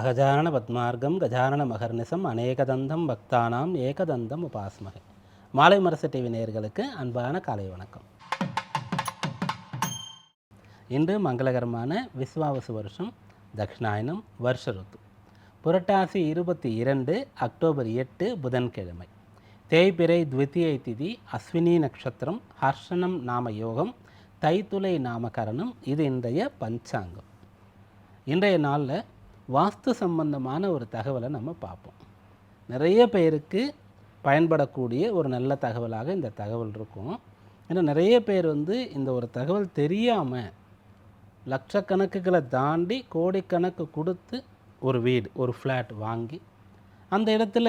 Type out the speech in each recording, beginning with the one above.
அகஜானன பத்மார்க்கம் கஜானன மகர்நிசம் அநேகதந்தம் பக்தானாம் ஏகதந்தம் உபாஸ்மகை மாலை மரச டிவி நேயர்களுக்கு அன்பான காலை வணக்கம். இன்று மங்களகரமான விஸ்வாவசு வருஷம் தக்ஷிணாயனம் வருஷ ருத்து. புரட்டாசி இருபத்தி இரண்டு அக்டோபர் எட்டு புதன்கிழமை. தேய்பிரை த்விதியை திதி அஸ்வினி நட்சத்திரம் ஹர்ஷனம் நாம யோகம் தைத்துலை நாமகரணம் இது இன்றைய பஞ்சாங்கம். இன்றைய நாளில் வாஸ்து சம்பந்தமான ஒரு தகவலை நம்ம பார்ப்போம். நிறைய பேருக்கு பயன்படக்கூடிய ஒரு நல்ல தகவலாக இந்த தகவல் இருக்கும். ஏன்னா நிறைய பேர் வந்து இந்த ஒரு தகவல் தெரியாமல் லட்சக்கணக்குகளை தாண்டி கோடிக்கணக்கு கொடுத்து ஒரு வீடு ஒரு ஃப்ளாட் வாங்கி அந்த இடத்துல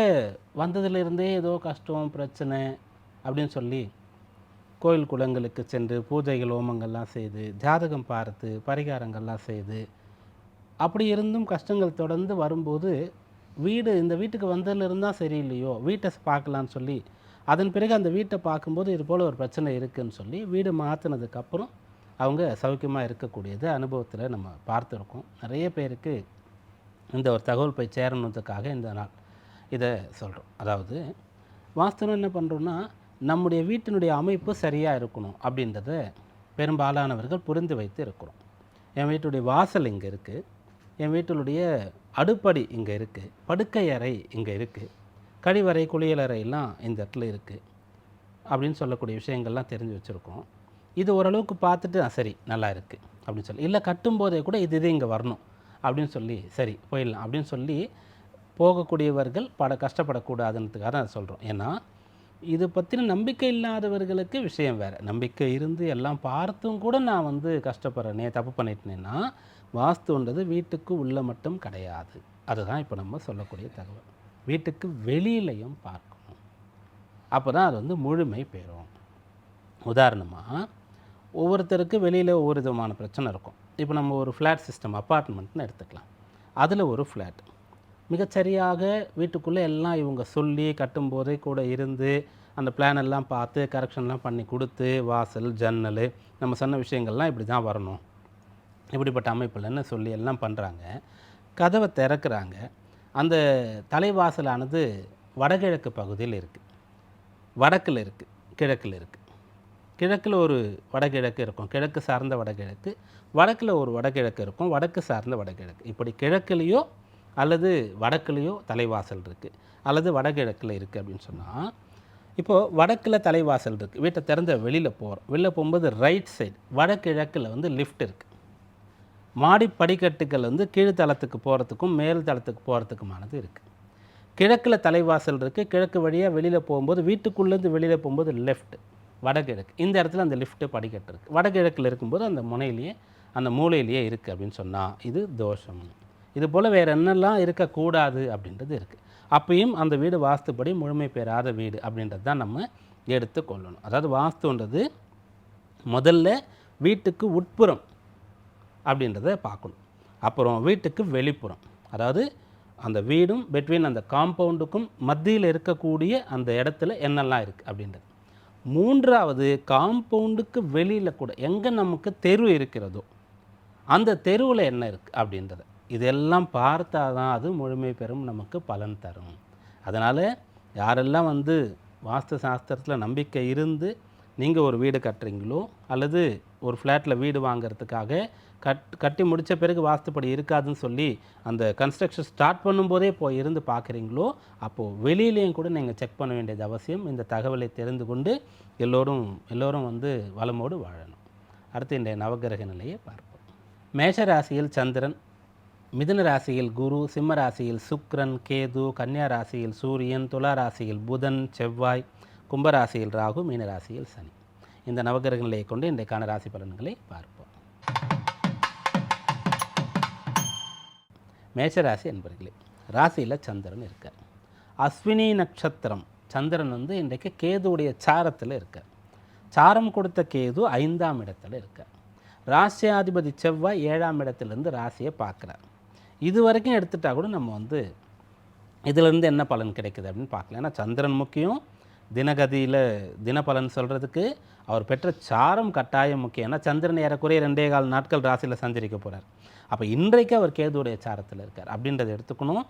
வந்ததுலேருந்தே ஏதோ கஷ்டம் பிரச்சனை அப்படின்னு சொல்லி கோயில் குளங்களுக்கு சென்று பூஜைகள் ஹோமங்கள்லாம் செய்து ஜாதகம் பார்த்து பரிகாரங்கள்லாம் செய்து அப்படி இருந்தும் கஷ்டங்கள் தொடர்ந்து வரும்போது வீடு இந்த வீட்டுக்கு வந்ததுலேருந்து தான் சரியில்லையோ வீட்டை பார்க்கலான்னு சொல்லி அதன் பிறகு அந்த வீட்டை பார்க்கும்போது இது போல் ஒரு பிரச்சனை இருக்குதுன்னு சொல்லி வீடு மாற்றினதுக்கப்புறம் அவங்க சௌக்கியமாக இருக்கக்கூடியது அனுபவத்தில் நம்ம பார்த்துருக்கோம். நிறைய பேருக்கு இந்த ஒரு தகவல் போய் சேரணுன்றதுக்காக இந்த நாள் இதை சொல்கிறோம் அதாவது வாஸ்தவம் என்ன பண்ணுறோன்னா நம்முடைய வீட்டினுடைய அமைப்பு சரியாக இருக்கணும் அப்படின்றத பெரும்பாலானவர்கள் புரிந்து வைத்து இருக்கிறோம். என் வீட்டுடைய வாசல் இங்கே இருக்குது என் வீட்டினுடைய அடுப்படி இங்கே இருக்குது படுக்கை அறை இங்கே இருக்குது கழிவறை குளியலறையெல்லாம் இந்த இடத்துல இருக்குது அப்படின்னு சொல்லக்கூடிய விஷயங்கள்லாம் தெரிஞ்சு வச்சுருக்கோம். இது ஓரளவுக்கு பார்த்துட்டு சரி நல்லா இருக்குது அப்படின்னு சொல்லி இல்லை கட்டும்போதே கூட இது இது இங்கே வரணும் அப்படின்னு சொல்லி சரி போயிடலாம் அப்படின்னு சொல்லி போகக்கூடியவர்கள் பட கஷ்டப்படக்கூடாதுன்றதுக்காக தான் சொல்கிறோம் ஏன்னா இது பற்றின நம்பிக்கை இல்லாதவர்களுக்கு விஷயம் வேறு. நம்பிக்கை இருந்து எல்லாம் பார்த்தும் கூட நான் வந்து கஷ்டப்படுறேனே தப்பு பண்ணிட்டேனேன்னா வாஸ்துன்றது வீட்டுக்கு உள்ள மட்டும் கிடையாது. அதுதான் இப்போ நம்ம சொல்லக்கூடிய தகவல். வீட்டுக்கு வெளியிலையும் பார்க்கணும். அப்போ தான் அது வந்து முழுமை பெறும். உதாரணமாக ஒவ்வொருத்தருக்கு வெளியில் ஒவ்வொரு விதமான பிரச்சனை இருக்கும். இப்போ நம்ம ஒரு ஃப்ளாட் சிஸ்டம் அப்பார்ட்மெண்ட்னு எடுத்துக்கலாம். அதில் ஒரு ஃப்ளாட் மிகச்சரியாக வீட்டுக்குள்ளே எல்லாம் இவங்க சொல்லி கட்டும்போதே கூட இருந்து அந்த பிளான் எல்லாம் பார்த்து கரெக்ஷன்லாம் பண்ணி கொடுத்து வாசல் ஜன்னல் நம்ம சொன்ன விஷயங்கள்லாம் இப்படி தான் வரணும். இப்படிப்பட்ட அமைப்புலன்னு சொல்லி எல்லாம் பண்ணுறாங்க கதவை திறக்கிறாங்க. அந்த தலைவாசலானது வடகிழக்கு பகுதியில் இருக்குது வடக்கில் இருக்குது கிழக்கில் இருக்குது கிழக்கில் ஒரு வடகிழக்கு இருக்கும். கிழக்கு சார்ந்த வடகிழக்கு வடக்கில் ஒரு வடகிழக்கு இருக்கும். வடக்கு சார்ந்த வடகிழக்கு. இப்படி கிழக்குலேயோ அல்லது வடக்குலேயோ தலைவாசல் இருக்குது அல்லது வடகிழக்கில் இருக்குது அப்படின்னு சொன்னால் இப்போது வடக்கில் தலைவாசல் இருக்குது வீட்டை திறந்த வெளியில் போகிறோம் வெளியில் போகும்போது ரைட் சைடு வடகிழக்கில் வந்து லிஃப்ட் இருக்குது மாடி படிக்கட்டுகள் வந்து கீழ்த்தளத்துக்கு போகிறதுக்கும் மேல் தளத்துக்கு போகிறதுக்குமானது இருக்குது கிழக்கில் தலைவாசல் இருக்குது கிழக்கு வழியாக வெளியில் போகும்போது வீட்டுக்குள்ளேருந்து வெளியில் போகும்போது லெஃப்ட் வடகிழக்கு. இந்த இடத்துல அந்த லிஃப்ட்டு படிக்கட்டு இருக்குது வடகிழக்கில் இருக்கும்போது அந்த முனையிலேயே அந்த மூலையிலேயே இருக்குது அப்படின்னு சொன்னால் இது தோஷம். இது போல் வேறு என்னெல்லாம் இருக்கக்கூடாது அப்படின்றது இருக்குது அப்பயும் அந்த வீடு வாஸ்துப்படி முழுமை பெறாத வீடு அப்படின்றது தான் நம்ம எடுத்துக்கொள்ளணும் அதாவது வாஸ்துன்றது முதல்ல வீட்டுக்கு உட்புறம் அப்படின்றத பார்க்கணும். அப்புறம் வீட்டுக்கு வெளிப்புறம். அதாவது அந்த வீடும் பெட்வீன் அந்த காம்பவுண்டுக்கும் மத்தியில் இருக்கக்கூடிய அந்த இடத்துல என்னெல்லாம் இருக்குது அப்படின்றது. மூன்றாவது காம்பவுண்டுக்கு வெளியில் கூட எங்கே நமக்கு தெரு இருக்கிறதோ அந்த தெருவில் என்ன இருக்குது அப்படின்றத. இதெல்லாம் பார்த்தா தான் அது முழுமை பெறும் நமக்கு பலன் தரும். அதனால் யாரெல்லாம் வந்து வாஸ்து சாஸ்திரத்தில் நம்பிக்கை இருந்து நீங்கள் ஒரு வீடு கட்டுறீங்களோ அல்லது ஒரு ஃப்ளாட்டில் வீடு வாங்கிறதுக்காக கட் கட்டி முடித்த பிறகு வாஸ்துப்படி இருக்காதுன்னு சொல்லி அந்த கன்ஸ்ட்ரக்ஷன் ஸ்டார்ட் பண்ணும்போதே போய் இருந்து பார்க்குறீங்களோ அப்போது வெளியிலையும் கூட நீங்கள் செக் பண்ண வேண்டியது அவசியம். இந்த தகவலை தெரிந்து கொண்டு எல்லோரும் எல்லோரும் வந்து வளமோடு வாழணும். அடுத்து இன்றைய நவகிரக நிலையை பார்ப்போம். மேஷ ராசியில் சந்திரன் மிதுன ராசியில் குரு சிம்ம ராசியில் சுக்ரன் கேது கன்னியா ராசியில் சூரியன் துலா ராசியில் புதன் செவ்வாய் கும்பராசியில் ராகு மீன ராசியில் சனி. இந்த நவகிரகங்களை கொண்டு இன்றைக்கான ராசி பலன்களை பார்ப்போம். மேஷராசி என்பர்களே ராசியில் சந்திரன் இருக்கார். அஸ்வினி நட்சத்திரம் சந்திரன் வந்து இன்றைக்கு கேதுவுடைய சாரத்தில் இருக்கார். சாரம் கொடுத்த கேது ஐந்தாம் இடத்துல இருக்கார். ராசியாதிபதி செவ்வாய் ஏழாம் இடத்துலேருந்து ராசியை பார்க்குறார். இது வரைக்கும் எடுத்துட்டா கூட நம்ம வந்து இதிலிருந்து என்ன பலன் கிடைக்குது அப்படின்னு பார்க்கலாம் ஏன்னா சந்திரன் முக்கியம் தினகதியில் தினபலன் சொல்கிறதுக்கு அவர் பெற்ற சாரம் கட்டாயம் முக்கியம். ஏன்னா சந்திரன் ஏறக்குறைய ரெண்டே கால் நாட்கள் ராசியில் சஞ்சரிக்க போகிறார் அப்போ இன்றைக்கு அவர் கேதுடைய சாரத்தில் இருக்கார். அப்படின்றத எடுத்துக்கணும்.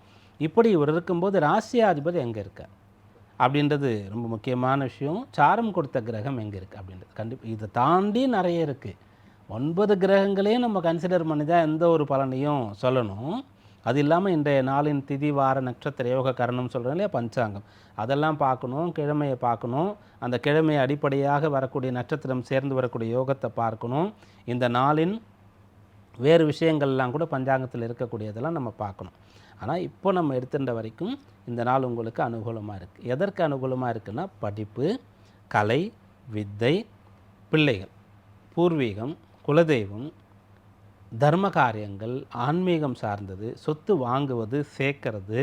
இப்படி இவர் இருக்கும்போது ராசியாதிபதி எங்கே இருக்கார்? அப்படின்றது ரொம்ப முக்கியமான விஷயம். சாரம் கொடுத்த கிரகம் எங்கே இருக்குது அப்படின்றது. கண்டிப்பாக இதை தாண்டி நிறைய இருக்குது ஒன்பது கிரகங்களையும் நம்ம கன்சிடர் பண்ணி தான் எந்த ஒரு பலனையும் சொல்லணும். அது இல்லாமல் இன்றைய நாளின் திதி வார நட்சத்திர யோக கரணம் சொல்கிறோம் இல்லையா? பஞ்சாங்கம். அதெல்லாம் பார்க்கணும் கிழமையை பார்க்கணும். அந்த கிழமையை அடிப்படையாக வரக்கூடிய நட்சத்திரம் சேர்ந்து வரக்கூடிய யோகத்தை பார்க்கணும். இந்த நாளின் வேறு விஷயங்கள்லாம் கூட பஞ்சாங்கத்தில் இருக்கக்கூடியதெல்லாம் நம்ம பார்க்கணும். ஆனால் இப்போ நம்ம எடுத்துட்ட வரைக்கும் இந்த நாள் உங்களுக்கு அனுகூலமாக இருக்குது எதற்கு அனுகூலமாக இருக்குன்னா படிப்பு கலை வித்தை பிள்ளைகள் பூர்வீகம் குலதெய்வம் தர்ம காரியங்கள் ஆன்மீகம் சார்ந்தது சொத்து வாங்குவது சேர்க்கறது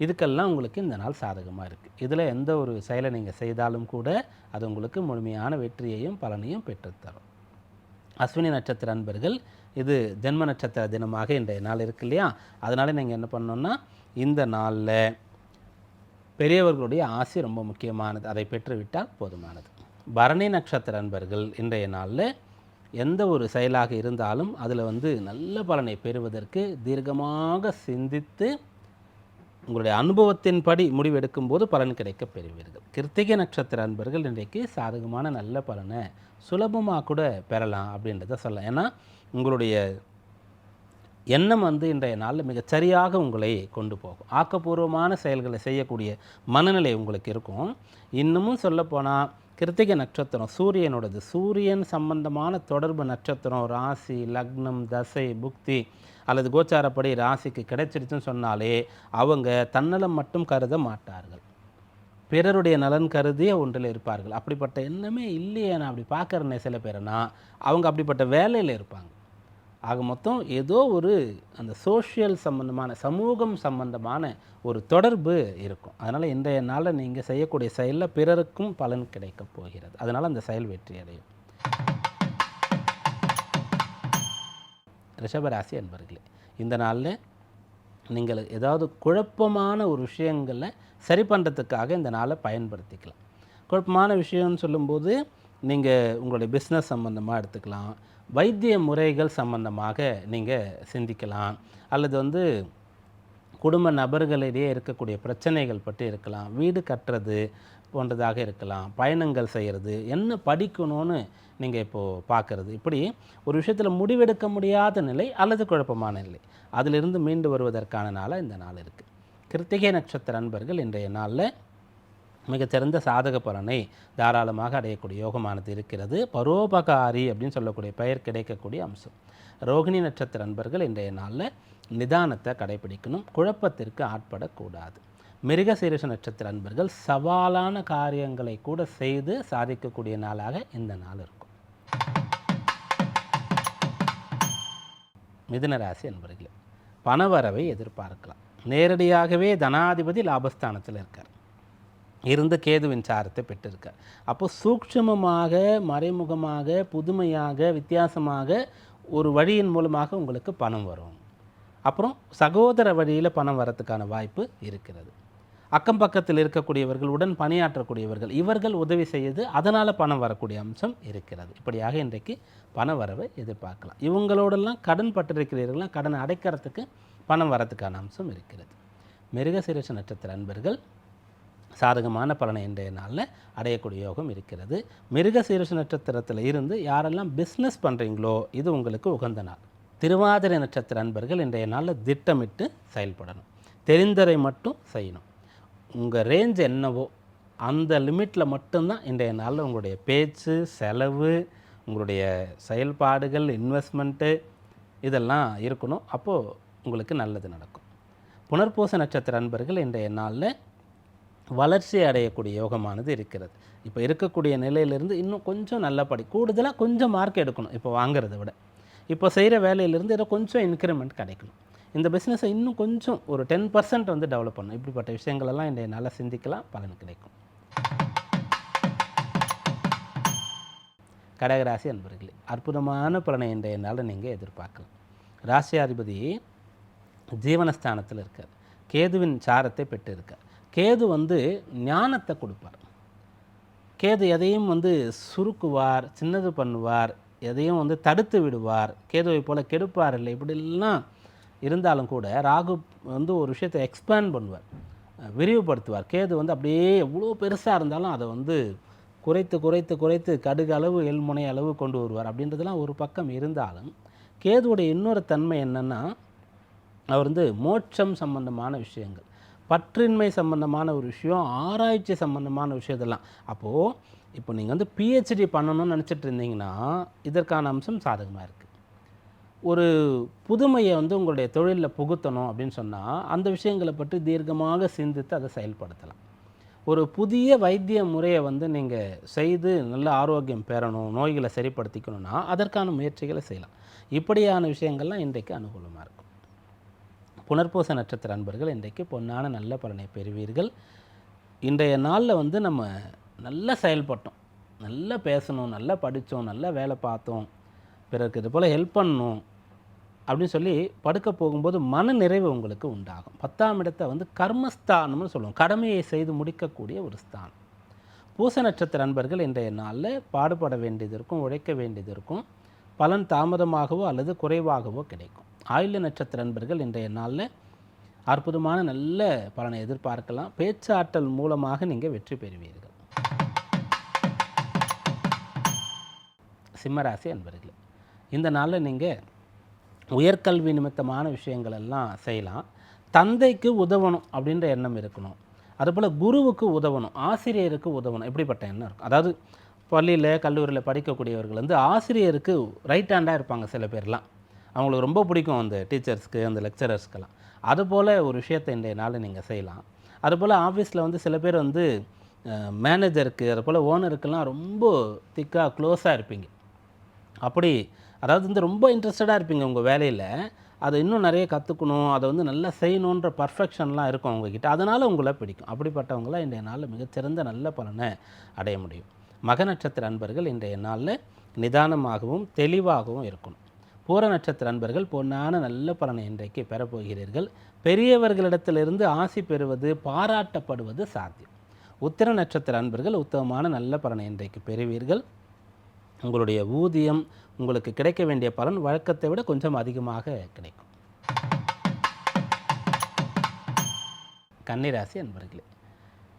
இதுக்கெல்லாம் உங்களுக்கு இந்த நாள் சாதகமாக இருக்குது இதில் எந்த ஒரு செயலை நீங்கள் செய்தாலும் கூட அது உங்களுக்கு முழுமையான வெற்றியையும் பலனையும் பெற்றுத்தரும். அஸ்வினி நட்சத்திர அன்பர்கள் இது ஜென்ம நட்சத்திர தினமாக இன்றைய நாள் இருக்கு இல்லையா? அதனால் நீங்கள் என்ன பண்ணணும்னா இந்த நாளில் பெரியவர்களுடைய ஆசை ரொம்ப முக்கியமானது. அதை பெற்றுவிட்டால் போதுமானது. பரணி நட்சத்திர அன்பர்கள் இன்றைய நாளில் எந்த ஒரு செயலாக இருந்தாலும் அதில் வந்து நல்ல பலனை பெறுவதற்கு தீர்க்கமாக சிந்தித்து உங்களுடைய அனுபவத்தின்படி முடிவெடுக்கும்போது பலன் கிடைக்க பெறுவீர்கள். கிருத்திகை நட்சத்திர அன்பர்கள் இன்றைக்கு சாதகமான நல்ல பலனை சுலபமாக கூட பெறலாம் அப்படின்றத சொல்லலாம். ஏன்னா உங்களுடைய எண்ணம் வந்து இன்றைய நாளில் மிகச்சரியாக உங்களை கொண்டு போகும். ஆக்கப்பூர்வமான செயல்களை செய்யக்கூடிய மனநிலை உங்களுக்கு இருக்கும். இன்னமும் சொல்லப்போனால் கிருத்திகை நட்சத்திரம் சூரியனோடது சூரியன் சம்பந்தமான தொடர்பு நட்சத்திரம் ராசி லக்னம் தசை புக்தி அல்லது கோச்சாரப்படி ராசிக்கு கிடைச்சிருச்சுன்னு சொன்னாலே அவங்க தன்னலம் மட்டும் கருத மாட்டார்கள். பிறருடைய நலன் கருதிய ஒன்றில் இருப்பார்கள். அப்படிப்பட்ட எண்ணமே இல்லையே நான் அப்படி பார்க்குறேனே சில பேர்னா அவங்க அப்படிப்பட்ட வேலையில் இருப்பாங்க. ஆக மொத்தம் ஏதோ ஒரு அந்த சோஷியல் சம்பந்தமான சமூகம் சம்பந்தமான ஒரு தொடர்பு இருக்கும். அதனால் இன்றைய நாளில் நீங்கள் செய்யக்கூடிய செயலில் பிறருக்கும் பலன் கிடைக்கப் போகிறது. அதனால் அந்த செயல் வெற்றி அடையும். ரிஷபராசி அன்பர்களே இந்த நாளில் நீங்கள் ஏதாவது குழப்பமான ஒரு விஷயங்களை சரி பண்ணுறதுக்காக இந்த நாளை பயன்படுத்திக்கலாம். குழப்பமான விஷயம்னு சொல்லும்போது நீங்கள் உங்களுடைய பிஸ்னஸ் சம்மந்தமாக எடுத்துக்கலாம். வைத்திய முறைகள் சம்பந்தமாக நீங்கள் சிந்திக்கலாம். அல்லது வந்து குடும்ப நபர்களிடையே இருக்கக்கூடிய பிரச்சனைகள் பற்றி இருக்கலாம். வீடு கட்டுறது போன்றதாக இருக்கலாம். பயணங்கள் செய்கிறது என்ன படிக்கணும்னு நீங்கள் இப்போது பார்க்குறது இப்படி ஒரு விஷயத்தில் முடிவெடுக்க முடியாத நிலை அல்லது குழப்பமான நிலை. அதிலிருந்து மீண்டு வருவதற்கான நாளாக இந்த நாள் இருக்குது கிருத்திகை நட்சத்திர அன்பர்கள் இன்றைய நாளில் மிகச்சிறந்த சாதக பலனை தாராளமாக அடையக்கூடிய யோகமானது இருக்கிறது. பரோபகாரி அப்படின்னு சொல்லக்கூடிய பெயர் கிடைக்கக்கூடிய அம்சம். ரோகிணி நட்சத்திர நண்பர்கள் இன்றைய நாளில் நிதானத்தை கடைபிடிக்கணும் குழப்பத்திற்கு ஆட்படக்கூடாது. மிருகசீரிஷ நட்சத்திர அன்பர்கள் சவாலான காரியங்களை கூட செய்து சாதிக்கக்கூடிய நாளாக இந்த நாள் இருக்கும். மிதுனராசி அன்பர்களே பணவரவை எதிர்பார்க்கலாம். நேரடியாகவே தனாதிபதி லாபஸ்தானத்தில் இருக்கார். இருந்து கேதுவின் சாரத்தை பெற்றிருக்க அப்போ சூக்ஷ்மமாக மறைமுகமாக புதுமையாக வித்தியாசமாக ஒரு வழியின் மூலமாக உங்களுக்கு பணம் வரும். அப்புறம் சகோதர வழியில் பணம் வரத்துக்கான வாய்ப்பு இருக்கிறது. அக்கம் பக்கத்தில் இருக்கக்கூடியவர்கள் உடன் பணியாற்றக்கூடியவர்கள் இவர்கள் உதவி செய்து அதனால் பணம் வரக்கூடிய அம்சம் இருக்கிறது. இப்படியாக இன்றைக்கு பண வரவை எதிர்பார்க்கலாம். இவங்களோடெல்லாம் கடன் பட்டிருக்கிறீர்கள்லாம் கடன் அடைக்கிறதுக்கு பணம் வரத்துக்கான அம்சம் இருக்கிறது. மிருகசீரிஷ நட்சத்திர அன்பர்கள் சாதகமான பலனை இன்றைய நாளில் அடையக்கூடிய யோகம் இருக்கிறது. மிருகசீரிஷ நட்சத்திரத்தில் இருந்து யாரெல்லாம் பிஸ்னஸ் பண்ணுறீங்களோ இது உங்களுக்கு உகந்த நாள். திருவாதிரை நட்சத்திர அன்பர்கள் இன்றைய நாளில் திட்டமிட்டு செயல்படணும். தெரிந்ததை மட்டும் செய்யணும். உங்கள் ரேஞ்ச் என்னவோ அந்த லிமிட்டில் மட்டும்தான் இன்றைய நாளில் உங்களுடைய பேச்சு செலவு உங்களுடைய செயல்பாடுகள் இன்வெஸ்ட்மெண்ட்டு இதெல்லாம் இருக்கணும். அப்போது உங்களுக்கு நல்லது நடக்கும். புனர்பூச நட்சத்திர அன்பர்கள் இன்றைய நாளில் வளர்ச்சி அடையக்கூடிய யோகமானது இருக்கிறது. இப்போ இருக்கக்கூடிய நிலையிலிருந்து இன்னும் கொஞ்சம் நல்லபடி கூடுதலாக கொஞ்சம் மார்க் எடுக்கணும் இப்போ வாங்குறதை விட. இப்போ செய்கிற வேலையிலேருந்து ஏதோ கொஞ்சம் இன்க்ரிமெண்ட் கிடைக்கணும். இந்த பிஸ்னஸை இன்னும் கொஞ்சம் ஒரு டென் பர்சன்ட் வந்து டெவலப் பண்ணணும். இப்படிப்பட்ட விஷயங்களெல்லாம் இன்றைய நல்லா சிந்திக்கலாம் பலன் கிடைக்கும். கடகராசி அன்பர்களே அற்புதமான பலனை இன்றைய நாளில் நீங்கள் எதிர்பார்க்கலாம். ராசியாதிபதி ஜீவனஸ்தானத்தில் இருக்கார். கேதுவின் சாரத்தை பெற்று இருக்கார் கேது வந்து ஞானத்தை கொடுப்பார். கேது எதையும் வந்து சுருக்குவார் சின்னது பண்ணுவார் எதையும் வந்து தடுத்து விடுவார். கேதுவை போல் கெடுப்பார் இல்லை இப்படிலாம் இருந்தாலும் கூட ராகு வந்து ஒரு விஷயத்தை எக்ஸ்பேண்ட் பண்ணுவார் விரிவுபடுத்துவார். கேது வந்து அப்படியே எவ்வளோ பெருசாக இருந்தாலும் அதை வந்து குறைத்து குறைத்து குறைத்து கடுகு அளவு எல்முனை அளவு கொண்டு வருவார். அப்படின்றதெல்லாம் ஒரு பக்கம் இருந்தாலும் கேதுவுடைய இன்னொரு தன்மை என்னென்னா அவர் வந்து மோட்சம் சம்பந்தமான விஷயங்கள். பற்றின்மை சம்பந்தமான ஒரு விஷயம் ஆராய்ச்சி சம்பந்தமான விஷயத்தெல்லாம் அப்போது இப்போ நீங்கள் வந்து பிஹெச்டி பண்ணணும்னு நினச்சிட்டு இருந்தீங்கன்னா இதற்கான அம்சம் சாதகமாக இருக்குது ஒரு புதுமையை வந்து உங்களுடைய தொழிலில் புகுத்தணும் அப்படின்னு சொன்னால் அந்த விஷயங்களை பற்றி தீர்க்கமாக சிந்தித்து அதை செயல்படுத்தலாம். ஒரு புதிய வைத்திய முறையை வந்து நீங்கள் செய்து நல்ல ஆரோக்கியம் பெறணும் நோய்களை சரிப்படுத்திக்கணும்னா அதற்கான முயற்சிகளை செய்யலாம். இப்படியான விஷயங்கள்லாம் இன்றைக்கு அனுகூலமாக இருக்கும் புனர்பூச நட்சத்திர அன்பர்கள் இன்றைக்கு பொன்னான நல்ல பலனை பெறுவீர்கள். இன்றைய நாளில் வந்து நம்ம நல்லா செயல்பட்டோம். நல்லா பேசணும் நல்லா படித்தோம் நல்லா வேலை பார்த்தோம். பிறருக்கு இது போல் ஹெல்ப் பண்ணணும் அப்படின்னு சொல்லி படுக்க போகும்போது மன நிறைவு உங்களுக்கு உண்டாகும். பத்தாம் இடத்தை வந்து கர்மஸ்தானம்னு சொல்லுவோம். கடமையை செய்து முடிக்கக்கூடிய ஒரு ஸ்தானம். பூச நட்சத்திர அன்பர்கள் இன்றைய நாளில் பாடுபட வேண்டியது இருக்கும் உழைக்க வேண்டியது இருக்கும். பலன் தாமதமாகவோ அல்லது குறைவாகவோ கிடைக்கும். ஆயுள்ய நட்சத்திர அன்பர்கள் இன்றைய நாளில் அற்புதமான நல்ல பலனை எதிர்பார்க்கலாம். பேச்சாற்றல் மூலமாக நீங்கள் வெற்றி பெறுவீர்கள். சிம்மராசி அன்பர்களே இந்த நாளில் நீங்கள் உயர்கல்வி நிமித்தமான விஷயங்கள் எல்லாம் செய்யலாம். தந்தைக்கு உதவணும் அப்படின்ற எண்ணம் இருக்கணும். அதுபோல் குருவுக்கு உதவணும் ஆசிரியருக்கு உதவணும் இப்படிப்பட்ட எண்ணம் இருக்கும். அதாவது பள்ளியில் கல்லூரியில் படிக்கக்கூடியவர்கள் வந்து ஆசிரியருக்கு ரைட் ஹேண்டாக இருப்பாங்க சில பேர்லாம். அவங்களுக்கு ரொம்ப பிடிக்கும் அந்த டீச்சர்ஸ்க்கு அந்த லெக்சரர்ஸ்க்கெல்லாம். அதுபோல் ஒரு விஷயத்தை இன்றைய நாளில் நீங்கள் செய்யலாம். அதுபோல் ஆஃபீஸில் வந்து சில பேர் வந்து மேனேஜருக்கு அதுபோல் ஓனருக்கெல்லாம் ரொம்ப திக்காக க்ளோஸாக இருப்பீங்க. அப்படி அதாவது வந்து ரொம்ப இன்ட்ரெஸ்டடாக இருப்பீங்க உங்கள் வேலையில். அதை இன்னும் நிறைய கற்றுக்கணும் அதை வந்து நல்லா செய்யணுன்ற பர்ஃபெக்ஷன்லாம் இருக்கும் உங்ககிட்ட. அதனால் உங்களை பிடிக்கும். அப்படிப்பட்டவங்களாம் இன்றைய நாளில் மிகச்சிறந்த நல்ல பலனை அடைய முடியும். மக நட்சத்திர அன்பர்கள் இன்றைய நாளில் நிதானமாகவும் தெளிவாகவும் இருக்கணும். பூர நட்சத்திர அன்பர்கள் பொன்னான நல்ல பலனை இன்றைக்கு பெறப்போகிறீர்கள். பெரியவர்களிடத்திலிருந்து ஆசி பெறுவது பாராட்டப்படுவது சாத்தியம். உத்திர நட்சத்திர அன்பர்கள் உத்தமமான நல்ல பலனை இன்றைக்கு பெறுவீர்கள். உங்களுடைய ஊதியம் உங்களுக்கு கிடைக்க வேண்டிய பலன் வழக்கத்தை விட கொஞ்சம் அதிகமாக கிடைக்கும். கன்னிராசி அன்பர்களே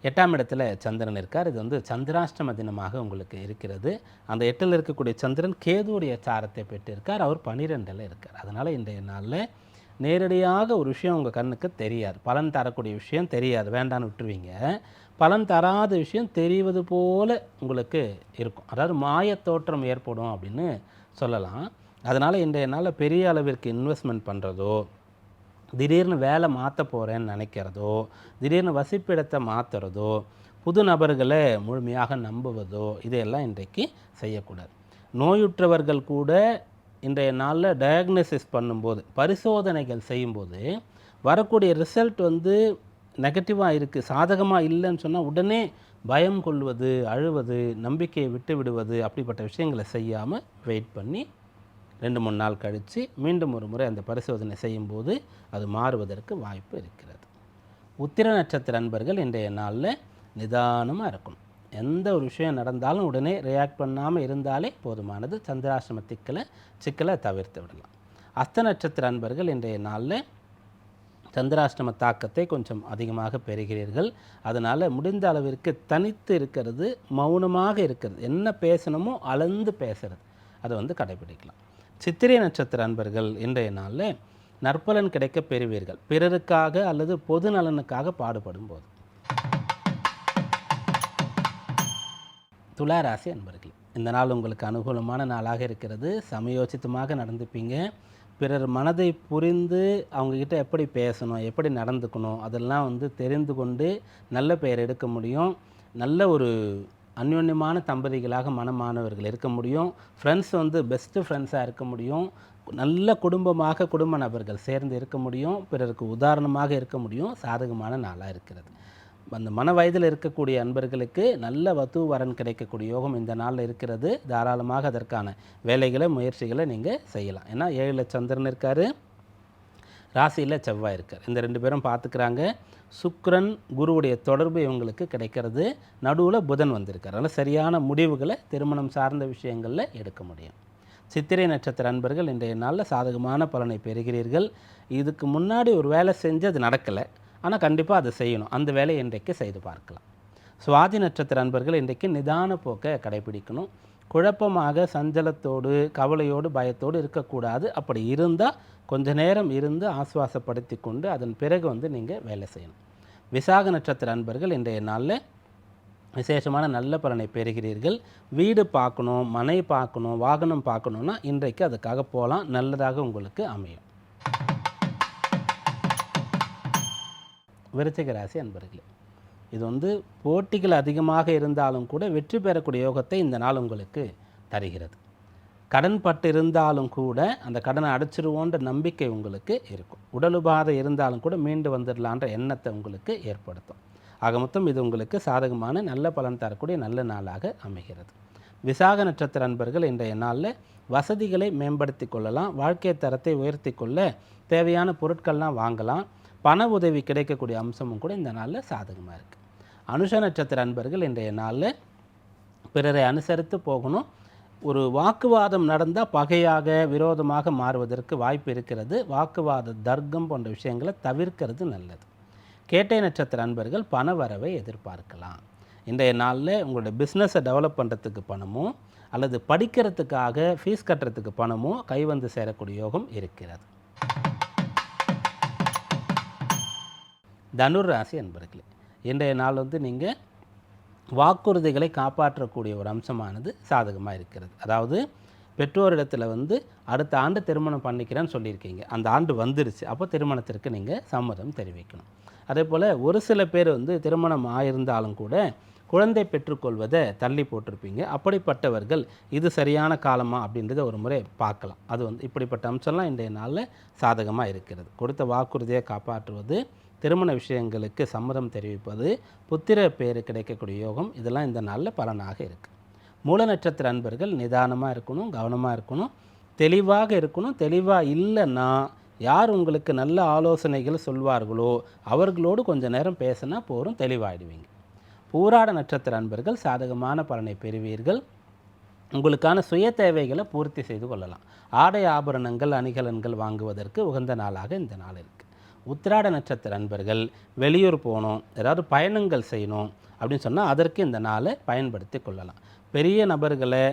எட்டாம் இடத்துல சந்திரன் இருக்கார். இது வந்து சந்திராஷ்டம தினமாக உங்களுக்கு இருக்கிறது. அந்த எட்டில் இருக்கக்கூடிய சந்திரன் கேதுவுடைய சாரத்தை பெற்றிருக்கார். அவர் பனிரெண்டில் இருக்கார். அதனால் இன்றைய நாளில் நேரடியாக ஒரு விஷயம் உங்கள் கண்ணுக்கு தெரியாது. பலன் தரக்கூடிய விஷயம் தெரியாது. வேண்டான்னு விட்டுருவீங்க. பலன் தராத விஷயம் தெரிவது போல உங்களுக்கு இருக்கும். அதாவது மாயத் தோற்றம் ஏற்படும் அப்படின்னு சொல்லலாம். அதனால் இன்றைய நாளில் பெரிய அளவிற்கு இன்வெஸ்ட்மெண்ட் பண்ணுறதோ திடீர்னு வேலை மாற்ற போகிறேன்னு நினைக்கிறதோ திடீர்னு வசிப்பிடத்தை மாற்றுறதோ புது நபர்களை முழுமையாக நம்புவதோ இதையெல்லாம் இன்றைக்கு செய்யக்கூடாது. நோயுற்றவர்கள் கூட இன்றைய நாளில் டயக்னோசிஸ் பண்ணும்போது பரிசோதனைகள் செய்யும்போது வரக்கூடிய ரிசல்ட் வந்து நெகட்டிவாக இருக்குது சாதகமாக இல்லைன்னு சொன்னால் உடனே பயம் கொள்வது அழுவது நம்பிக்கையை விட்டு விடுவது அப்படிப்பட்ட விஷயங்களை செய்யாமல் வெயிட் பண்ணி ரெண்டு மூணு நாள் கழித்து மீண்டும் ஒரு முறை அந்த பரிசோதனை செய்யும்போது அது மாறுவதற்கு வாய்ப்பு இருக்கிறது. உத்திர நட்சத்திர அன்பர்கள் இன்றைய நாளில் நிதானமாக இருக்கணும். எந்த ஒரு விஷயம் நடந்தாலும் உடனே ரியாக்ட் பண்ணாமல் இருந்தாலே போதுமானது. சந்திராசிரம திக்கலை சிக்கலை தவிர்த்து விடலாம். அஸ்த நட்சத்திர அன்பர்கள் இன்றைய நாளில் சந்திராஷ்டம தாக்கத்தை கொஞ்சம் அதிகமாக பெறுகிறீர்கள். அதனால் முடிந்த அளவிற்கு தனித்து இருக்கிறது மௌனமாக இருக்கிறது. என்ன பேசணுமோ அளந்து பேசுறது. அதை வந்து கடைபிடிக்கலாம். சித்திரை நட்சத்திர அன்பர்கள் இன்றைய நாளில் நற்பலன் கிடைக்க பெறுவீர்கள். பிறருக்காக அல்லது பொது நலனுக்காக பாடுபடும் போது துளாராசி அன்பர்கள் இந்த நாள் உங்களுக்கு அனுகூலமான நாளாக இருக்கிறது. சமயோசித்தமாக நடந்துப்பீங்க. பிறர் மனதை புரிந்து அவங்கக்கிட்ட எப்படி பேசணும் எப்படி நடந்துக்கணும் அதெல்லாம் வந்து தெரிந்து கொண்டு நல்ல பெயர் எடுக்க முடியும். நல்ல ஒரு அந்யோன்யமான தம்பதிகளாக மனமானவர்கள் இருக்க முடியும். ஃப்ரெண்ட்ஸ் வந்து பெஸ்ட்டு ஃப்ரெண்ட்ஸாக இருக்க முடியும். நல்ல குடும்பமாக குடும்ப நபர்கள் சேர்ந்து இருக்க முடியும். பிறருக்கு உதாரணமாக இருக்க முடியும். சாதகமான நாளாக இருக்கிறது. அந்த மன வயதில் இருக்கக்கூடிய அன்பர்களுக்கு நல்ல வத்து வரன் கிடைக்கக்கூடிய யோகம் இந்த நாளில் இருக்கிறது. தாராளமாக அதற்கான வேலைகளை முயற்சிகளை நீங்கள் செய்யலாம். ஏன்னா ஏழில் சந்திரன் இருக்கார். ராசியில் செவ்வாய் இருக்கார். இந்த ரெண்டு பேரும் பார்த்துக்கிறாங்க. சுக்ரன் குருவுடைய தொடர்பு இவங்களுக்கு கிடைக்கிறது. நடுவில் புதன் வந்திருக்கார். அதனால் சரியான முடிவுகளை திருமணம் சார்ந்த விஷயங்களில் எடுக்க முடியும். சித்திரை நட்சத்திர அன்பர்கள் இன்றைய நாளில் சாதகமான பலனை பெறுகிறீர்கள். இதுக்கு முன்னாடி ஒரு வேலை செஞ்சு அது நடக்கலை. ஆனால் கண்டிப்பாக அதை செய்யணும். அந்த வேலையை இன்றைக்கு செய்து பார்க்கலாம். சுவாதி நட்சத்திர அன்பர்கள் இன்றைக்கு நிதான போக்கை கடைபிடிக்கணும். குழப்பமாக சஞ்சலத்தோடு கவலையோடு பயத்தோடு இருக்கக்கூடாது. அப்படி இருந்தால் கொஞ்ச நேரம் இருந்து ஆசுவாசப்படுத்தி கொண்டு அதன் பிறகு வந்து நீங்கள் வேலை செய்யணும். விசாக நட்சத்திர அன்பர்கள் இன்றைய நாளில் விசேஷமான நல்ல பலனை பெறுகிறீர்கள். வீடு பார்க்கணும் மனை பார்க்கணும் வாகனம் பார்க்கணுன்னா இன்றைக்கு அதுக்காக போகலாம். நல்லதாக உங்களுக்கு அமையும். விருச்சிக ராசி அன்பர்களே இது வந்து போட்டிகள் அதிகமாக இருந்தாலும் கூட வெற்றி பெறக்கூடிய யோகத்தை இந்த நாள் உங்களுக்கு தருகிறது. கடன் பட்டு இருந்தாலும் கூட அந்த கடனை அடைச்சிருவோன்ற நம்பிக்கை உங்களுக்கு இருக்கும். உடல் உபாதை இருந்தாலும் கூட மீண்டு வந்துடலான்ற எண்ணத்தை உங்களுக்கு ஏற்படுத்தும். ஆக மொத்தம் இது உங்களுக்கு சாதகமான நல்ல பலன் தரக்கூடிய நல்ல நாளாக அமைகிறது. விசாக நட்சத்திர அன்பர்கள் இன்றைய நாளில் வசதிகளை மேம்படுத்தி கொள்ளலாம் வாழ்க்கை தரத்தை உயர்த்தி கொள்ள தேவையான பொருட்கள்லாம் வாங்கலாம். பண உதவி கிடைக்கக்கூடிய அம்சமும் கூட இந்த நாளில் சாதகமாக இருக்குது அனுஷ நட்சத்திர அன்பர்கள் இன்றைய நாளில் பிறரை அனுசரித்து போகணும். ஒரு வாக்குவாதம் நடந்தால் பகையாக விரோதமாக மாறுவதற்கு வாய்ப்பு இருக்கிறது. வாக்குவாத தர்க்கம் போன்ற விஷயங்களை தவிர்க்கிறது நல்லது. கேட்டை நட்சத்திர அன்பர்கள் பண வரவை எதிர்பார்க்கலாம். இன்றைய நாளில் உங்களுடைய பிஸ்னஸை டெவலப் பண்ணுறதுக்கு பணமோ அல்லது படிக்கிறதுக்காக ஃபீஸ் கட்டுறதுக்கு பணமோ கை வந்து சேரக்கூடிய யோகம் இருக்கிறது. தனுர் ராசி அன்பர்களே இன்றைய நாள் வந்து நீங்கள் வாக்குறுதிகளை காப்பாற்றக்கூடிய ஒரு அம்சமானது சாதகமாக இருக்கிறது. அதாவது பெற்றோரிடத்தில் வந்து அடுத்த ஆண்டு திருமணம் பண்ணிக்கிறேன்னு சொல்லியிருக்கீங்க. அந்த ஆண்டு வந்துருச்சு. அப்போ திருமணத்திற்கு நீங்கள் சம்மதம் தெரிவிக்கணும். அதே போல் ஒரு சில பேர் வந்து திருமணம் ஆயிருந்தாலும் கூட குழந்தை பெற்றுக்கொள்வதை தள்ளி போட்டிருப்பீங்க. அப்படிப்பட்டவர்கள் இது சரியான காலமா அப்படின்றத ஒரு முறை பார்க்கலாம். அது வந்து இப்படிப்பட்ட அம்சம்லாம் இன்றைய நாளில் சாதகமாக இருக்கிறது. கொடுத்த வாக்குறுதியை காப்பாற்றுவது திருமண விஷயங்களுக்கு சம்மதம் தெரிவிப்பது புத்திர பேர் கிடைக்கக்கூடிய யோகம். இதெல்லாம் இந்த நாளில் பலனாக இருக்குது மூல நட்சத்திர அன்பர்கள் நிதானமாக இருக்கணும் கவனமாக இருக்கணும் தெளிவாக இருக்கணும். தெளிவாக இல்லைன்னா யார் உங்களுக்கு நல்ல ஆலோசனைகள் சொல்வார்களோ அவர்களோடு கொஞ்ச நேரம் பேசினா போரும் தெளிவாயிடுவீங்க. பூராட நட்சத்திர அன்பர்கள் சாதகமான பலனை பெறுவீர்கள். உங்களுக்கான சுய தேவைகளை பூர்த்தி செய்து கொள்ளலாம். ஆடை ஆபரணங்கள் அணிகலன்கள் வாங்குவதற்கு உகந்த நாளாக இந்த நாள் இருக்குது உத்திராட நட்சத்திர அன்பர்கள் வெளியூர் போகணும் ஏதாவது பயணங்கள் செய்யணும் அப்படின்னு சொன்னால் அதற்கு இந்த நாளை பயன்படுத்தி கொள்ளலாம். பெரிய நபர்களை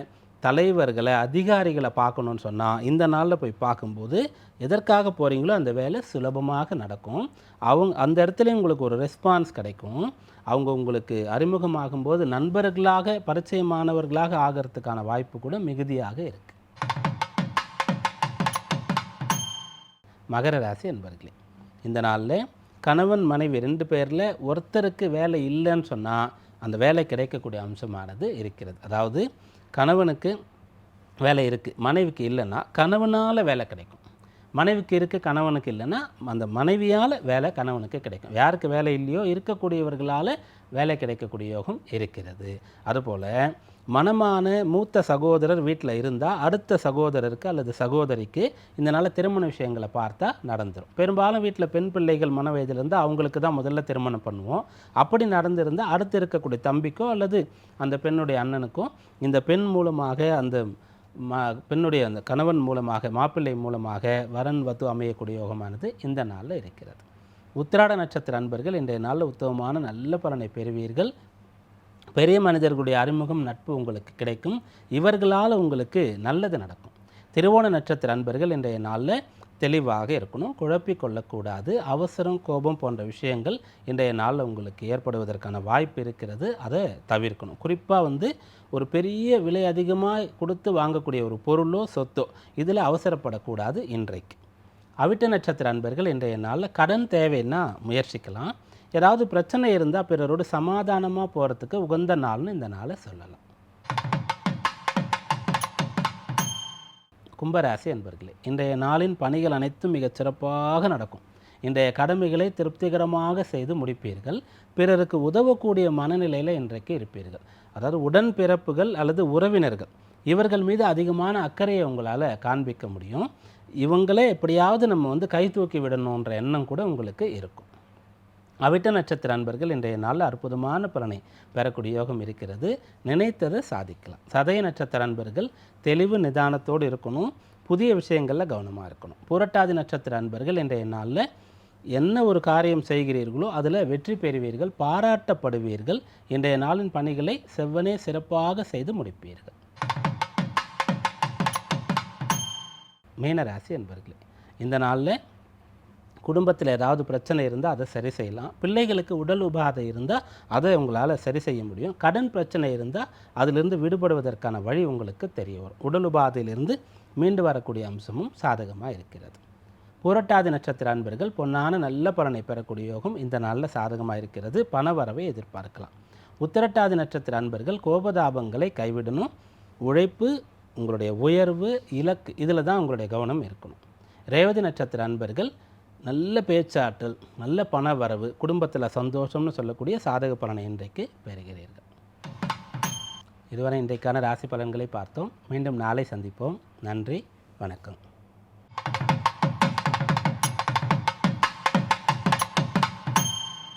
தலைவர்களை அதிகாரிகளை பார்க்கணுன்னு சொன்னால் இந்த நாளில் போய் பார்க்கும்போது எதற்காக போகிறீங்களோ அந்த வேலை சுலபமாக நடக்கும். அவங்க அந்த இடத்துல உங்களுக்கு ஒரு ரெஸ்பான்ஸ் கிடைக்கும். அவங்க உங்களுக்கு அறிமுகமாகும்போது நண்பர்களாக பரிச்சயமானவர்களாக ஆகிறதுக்கான வாய்ப்பு கூட மிகுதியாக இருக்குது மகர ராசி என்பர்களே இந்த நாளில் கணவன் மனைவி ரெண்டு பேரில் ஒருத்தருக்கு வேலை இல்லைன்னு சொன்னால் அந்த வேலை கிடைக்கக்கூடிய அம்சமானது இருக்கிறது. அதாவது கணவனுக்கு வேலை இருக்குது மனைவிக்கு இல்லைன்னா கணவனால் வேலை கிடைக்கும். மனைவிக்கு இருக்க கணவனுக்கு இல்லைன்னா அந்த மனைவியால் வேலை கணவனுக்கு கிடைக்கும். யாருக்கு வேலை இல்லையோ இருக்கக்கூடியவர்களால் வேலை கிடைக்கக்கூடிய யோகம் இருக்கிறது. அதுபோல் மனமான மூத்த சகோதரர் வீட்டில் இருந்தால் அடுத்த சகோதரருக்கு அல்லது சகோதரிக்கு இந்த நல்ல திருமண விஷயங்களை பார்த்தா நடந்துடும் பெரும்பாலும் வீட்டில் பெண் பிள்ளைகள் மன வயதில் இருந்தால் அவங்களுக்கு தான் முதல்ல திருமணம் பண்ணுவோம். அப்படி நடந்திருந்தால் அடுத்து இருக்கக்கூடிய தம்பிக்கோ அல்லது அந்த பெண்ணுடைய அண்ணனுக்கும் இந்த பெண் மூலமாக அந்த மா பெண்ணுடைய அந்த கணவன் மூலமாக மாப்பிள்ளை மூலமாக வரன் வத்து அமையக்கூடிய யோகமானது இந்த நாளில் இருக்கிறது. உத்திராட நட்சத்திர அன்பர்கள் இன்றைய நாளில் உத்தமமான நல்ல பலனை பெறுவீர்கள். பெரிய மனிதர்களுடைய அறிமுகம் நட்பு உங்களுக்கு கிடைக்கும். இவர்களால் உங்களுக்கு நல்லது நடக்கும். திருவோண நட்சத்திர அன்பர்கள் இன்றைய நாளில் தெளிவாக இருக்கணும். குழப்பி கொள்ளக்கூடாது. அவசரம் கோபம் போன்ற விஷயங்கள் இன்றைய நாளில் உங்களுக்கு ஏற்படுவதற்கான வாய்ப்பு இருக்கிறது. அதை தவிர்க்கணும். குறிப்பாக வந்து ஒரு பெரிய விலை அதிகமாக கொடுத்து வாங்கக்கூடிய ஒரு பொருளோ சொத்தோ இதில் அவசரப்படக்கூடாது இன்றைக்கு. அவிட்ட நட்சத்திர அன்பர்கள் இன்றைய நாளில் கடன் தேவைன்னா முயற்சிக்கலாம். ஏதாவது பிரச்சனை இருந்தால் பிறரோடு சமாதானமாக போகிறதுக்கு உகந்த நாள்னு இந்த நாளை சொல்லலாம். கும்பராசி என்பர்களே இன்றைய நாளின் பணிகள் அனைத்தும் மிகச் சிறப்பாக நடக்கும். இன்றைய கடமைகளை திருப்திகரமாக செய்து முடிப்பீர்கள். பிறருக்கு உதவக்கூடிய மனநிலையில் இன்றைக்கு இருப்பீர்கள். அதாவது உடன் பிறப்புகள் அல்லது உறவினர்கள் இவர்கள் மீது அதிகமான அக்கறையை உங்களால் காண்பிக்க முடியும். இவங்களே எப்படியாவது நம்ம வந்து கை தூக்கி விடணுன்ற எண்ணம் கூட உங்களுக்கு இருக்கும். அவிட்ட நட்சத்திர அன்பர்கள் இன்றைய நாளில் அற்புதமான பலனை பெறக்கூடிய யோகம் இருக்கிறது. நினைத்ததை சாதிக்கலாம். சதய நட்சத்திர அன்பர்கள் தெளிவு நிதானத்தோடு இருக்கணும். புதிய விஷயங்களில் கவனமாக இருக்கணும். புரட்டாதி நட்சத்திர அன்பர்கள் இன்றைய நாளில் என்ன ஒரு காரியம் செய்கிறீர்களோ அதில் வெற்றி பெறுவீர்கள் பாராட்டப்படுவீர்கள். இன்றைய நாளின் பணிகளை செவ்வனே சிறப்பாக செய்து முடிப்பீர்கள். மீனராசி அன்பர்களே இந்த நாளில் குடும்பத்தில் ஏதாவது பிரச்சனை இருந்தால் அதை சரி செய்யலாம். பிள்ளைகளுக்கு உடல் உபாதை இருந்தால் அதை உங்களால் சரி செய்ய முடியும். கடன் பிரச்சனை இருந்தால் அதிலிருந்து விடுபடுவதற்கான வழி உங்களுக்கு தெரிய வரும். உடல் உபாதையிலிருந்து மீண்டு வரக்கூடிய அம்சமும் சாதகமாக இருக்கிறது. புரட்டாதி நட்சத்திர அன்பர்கள் பொன்னான நல்ல பலனை பெறக்கூடிய யோகம் இந்த நாளில் சாதகமாக இருக்கிறது. பண வரவை எதிர்பார்க்கலாம். உத்திரட்டாதி நட்சத்திர அன்பர்கள் கோபதாபங்களை கைவிடணும். உழைப்பு உங்களுடைய உயர்வு இலக்கு இதில் தான் உங்களுடைய கவனம் இருக்கணும். ரேவதி நட்சத்திர அன்பர்கள் நல்ல பேச்சாற்றல் நல்ல பண வரவு குடும்பத்தில் சந்தோஷம்னு சொல்லக்கூடிய சாதக பலனை இன்றைக்கு பெறுகிறீர்கள். இதுவரை இன்றைக்கான ராசி பலன்களை பார்த்தோம். மீண்டும் நாளை சந்திப்போம். நன்றி வணக்கம்.